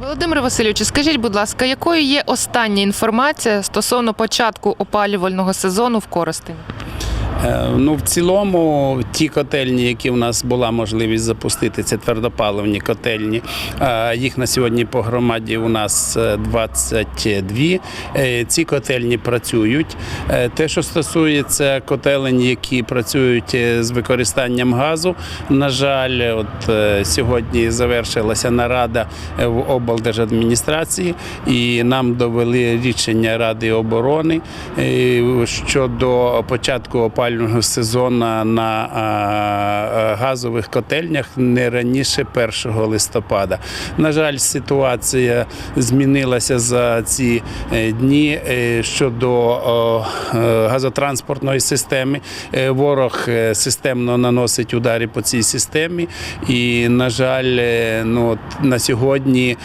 Володимир Васильович, скажіть, будь ласка, якою є остання інформація стосовно початку опалювального сезону в Коростені? Е, Ну, в цілому, ті котельні, які в нас була можливість запустити, це твердопаливні котельні. е, Їх на сьогодні по громаді у нас е, 22. Е, Ці котельні працюють. Те, що стосується котелень, які працюють з використанням газу, на жаль, от сьогодні завершилася нарада в облдержадміністрації, і нам довели рішення Ради оборони щодо початку опалювального сезону на газових котельнях не раніше 1 листопада. На жаль, ситуація змінилася за ці е, дні е, щодо е, газотранспортної системи. Ворог системно наносить удари по цій системі, і, на жаль, ну, на сьогодні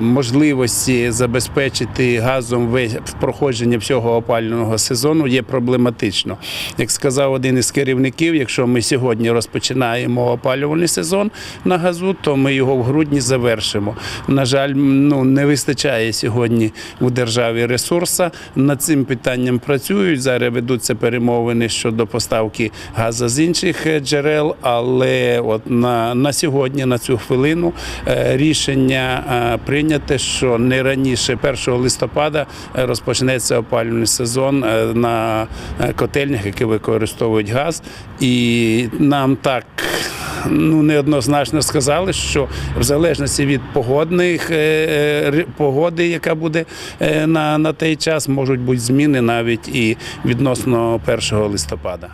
можливості забезпечити газом весь проходження всього опалювального сезону є проблематично. Як сказав один із керівників, якщо ми сьогодні розпочинаємо опалювальний сезон на газу, то ми його в грудні завершимо. На жаль, ну не вистачає сьогодні у державі ресурсу. Над цим питанням працюють. Зараз ведуться перемовини щодо поставки газу з інших е, джерел. Але от на, на сьогодні, на цю хвилину, е, рішення е, прийняте, що не раніше 1 листопада розпочнеться опалювальний сезон на котельнях, які використовують газ. І нам так ну неоднозначно сказали, що в залежності від погодних е, е, погоди, яка буде е, на, на той час, можуть бути зміни навіть і відносно 1 листопада.